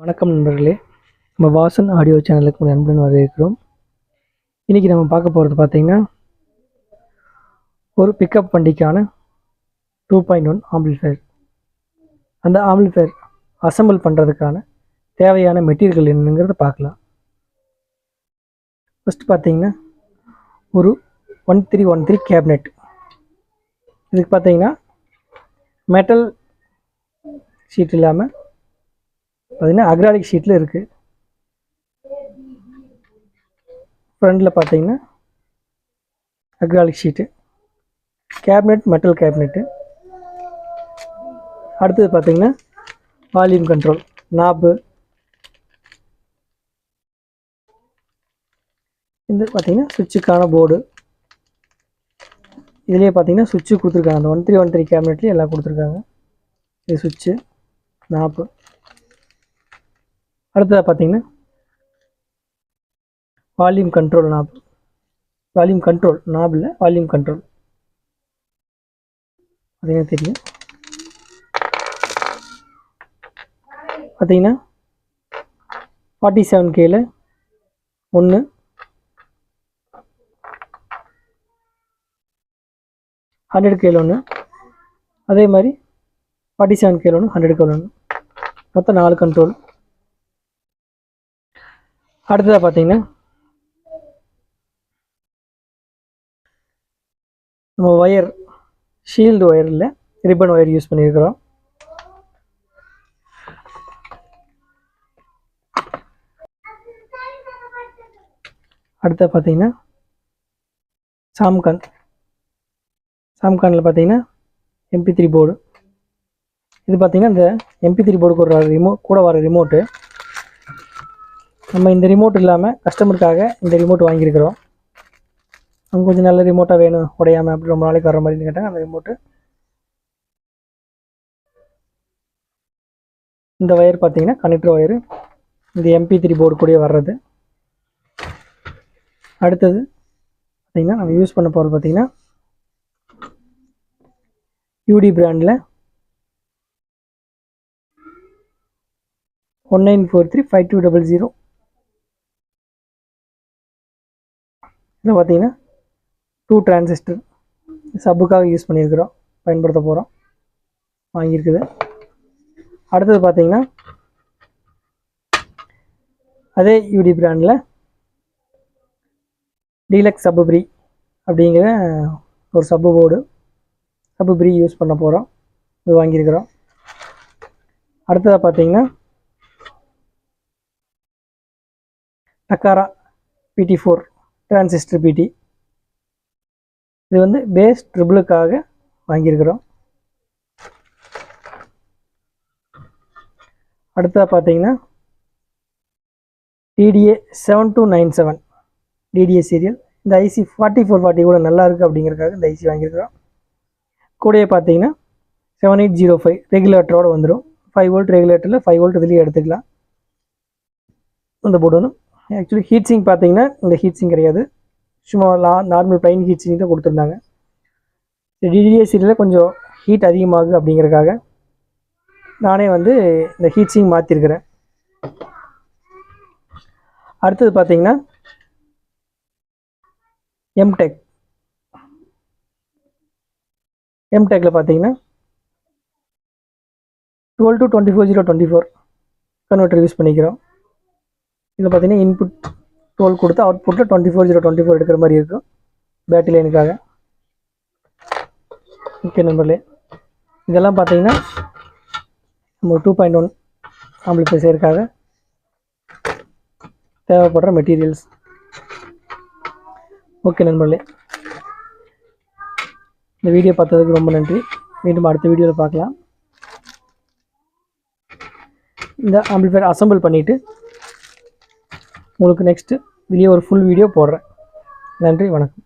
வணக்கம் நண்பர்களே. நம்ம வாசன் ஆடியோ சேனலுக்கு நண்பன் அன்புடன் வரவேற்கிறோம். இன்றைக்கி நம்ம பார்க்க போகிறது பார்த்திங்கன்னா ஒரு பிக்கப் வண்டிக்கான டூ பாயிண்ட் ஒன் ஆம்பிள்ஃபயர் அந்த ஆம்பிள்ஃபயர் அசெம்பிள் பண்ணுறதுக்கான தேவையான மெட்டீரியல் என்னங்கிறத பார்க்கலாம். ஃபஸ்ட்டு பார்த்தீங்கன்னா ஒரு one three one three cabinet இதுக்கு பார்த்தீங்கன்னா மெட்டல் ஷீட் இல்லாமல் பார்த்தீங்கன்னா அக்ராலிக் ஷீட்டில் இருக்குது ஃப்ரண்டில் பார்த்தீங்கன்னா acrylic sheet cabinet metal cabinet அடுத்தது பார்த்தீங்கன்னா வால்யூம் கண்ட்ரோல் நாப்பு இந்த பார்த்தீங்கன்னா சுவிட்சுக்கான போர்டு இதுலேயே பார்த்தீங்கன்னா சுவிட்சு கொடுத்துருக்காங்க. அந்த ஒன் த்ரீ ஒன் த்ரீ கேபினெட்லேயே எல்லாம் கொடுத்துருக்காங்க. இது சுவிட்சு நாப்பு அடுத்ததாக பார்த்தீங்கன்னா volume control knob volume control நாபில் volume control பார்த்தீங்கன்னா தெரியும் பார்த்தீங்கன்னா ஃபார்ட்டி செவன் கேல ஒன்று ஹண்ட்ரட் கேல ஒன்று அதே மாதிரி ஃபார்ட்டி செவன் கேல ஒன்று ஹண்ட்ரட் கேல ஒன்று மொத்தம் நாலு கண்ட்ரோல் அடுத்ததாக பார்த்தீங்கன்னா நம்ம ஒயர் ஷீல்டு ஒயர் இல்லை ரிப்பன் ஒயர் யூஸ் பண்ணியிருக்கிறோம். அடுத்த பார்த்தீங்கன்னா சாம்கான். சாம்கானில் பார்த்தீங்கன்னா எம்பி த்ரீ போர்டு இது பார்த்தீங்கன்னா இந்த எம்பி த்ரீ போர்டுக்கு ஒரு ரிமோ கூட வர ரிமோட்டு நம்ம இந்த ரிமோட் இல்லாமல் கஸ்டமருக்காக இந்த ரிமோட் வாங்கியிருக்கிறோம். அவங்க கொஞ்சம் நல்ல ரிமோட்டாக வேணும் உடையாமல் அப்படி ரொம்ப நாளைக்கு வர மாதிரின்னு கேட்டாங்க அந்த ரிமோட்டு இந்த ஒயர் பார்த்தீங்கன்னா கனெக்டர் ஒயரு இந்த எம்பி த்ரீ போர்டு கூடயே வர்றது. அடுத்தது பார்த்திங்கன்னா நம்ம யூஸ் பண்ண போகிறது பார்த்திங்கன்னா யூடி பிராண்டில் one nine four three five two double zero இதில் பார்த்தீங்கன்னா டூ டிரான்சிஸ்டர் சப்புக்காக யூஸ் பண்ணியிருக்கிறோம் பயன்படுத்த போகிறோம் வாங்கியிருக்குது. அடுத்தது பார்த்தீங்கன்னா அதே யூடி பிராண்டில் டீலக்ஸ் சப்பு ப்ரீ அப்படிங்கிற ஒரு சப்பு போர்டு சப்பு ப்ரீ யூஸ் பண்ண போகிறோம் இது வாங்கியிருக்கிறோம். அடுத்ததாக பார்த்தீங்கன்னா டக்காரா பிடி ஃபோர் டிரான்சிஸ்டர் பிடி இது வந்து பேஸ் ட்ரிபிளுக்காக வாங்கியிருக்கிறோம். அடுத்ததாக பார்த்தீங்கன்னா TDA seven two nine seven TDA serial இந்த ஐசி ஃபார்ட்டி ஃபோர் ஃபார்ட்டி கூட நல்லா இருக்குது அப்படிங்கிறதுக்காக இந்த ஐசி வாங்கியிருக்கிறோம். கூடயே பார்த்தீங்கன்னா செவன் எயிட் ஜீரோ ஃபைவ் ரெகுலேட்டரோடு வந்துடும் ஃபைவ் வோல்ட் ரெகுலேட்டரில் ஃபைவ் வோல்ட் இதுலேயே எடுத்துக்கலாம். இந்த போர்டு ஒன்று ஆக்சுவலி ஹீட் சிங் பார்த்தீங்கன்னா இந்த ஹீட் சிங் கிடையாது. சும்மா லா நார்மல் ப்ளைன் ஹீட் சிங் தான் கொடுத்துருந்தாங்க. டிடிஏ சீரியலில் கொஞ்சம் ஹீட் அதிகமாகுது அப்படிங்கிறதுக்காக நானே வந்து இந்த ஹீட் சிங் மாற்றிருக்கிறேன் அடுத்தது பார்த்தீங்கன்னா எம்டெக் எம்டெக்கில் பார்த்தீங்கன்னா twelve to twenty four zero twenty four converter use பண்ணிக்கிறோம். இதில் பார்த்தீங்கன்னா இன்புட் டுவெல் கொடுத்து அவுட்புட்டில் twenty four zero twenty four எடுக்கிற மாதிரி இருக்கும். பேட்டரி லைனுக்காக ஓகே நண்பர்களே. இதெல்லாம் பார்த்தீங்கன்னா நம்ம டூ பாயிண்ட் ஒன் ஆம்பிளிஃபை செய்யறதுக்காக தேவைப்படுற மெட்டீரியல்ஸ் ஓகே நண்பர்களே. இந்த வீடியோ பார்த்ததுக்கு ரொம்ப நன்றி. மீண்டும் அடுத்த வீடியோவில் பார்க்கலாம். இந்த ஆம்பிளிஃபையர் அசம்பிள் பண்ணிவிட்டு உங்களுக்கு நெக்ஸ்ட்டு வெளியே ஒரு ஃபுல் வீடியோ போடுறேன். நன்றி வணக்கம்.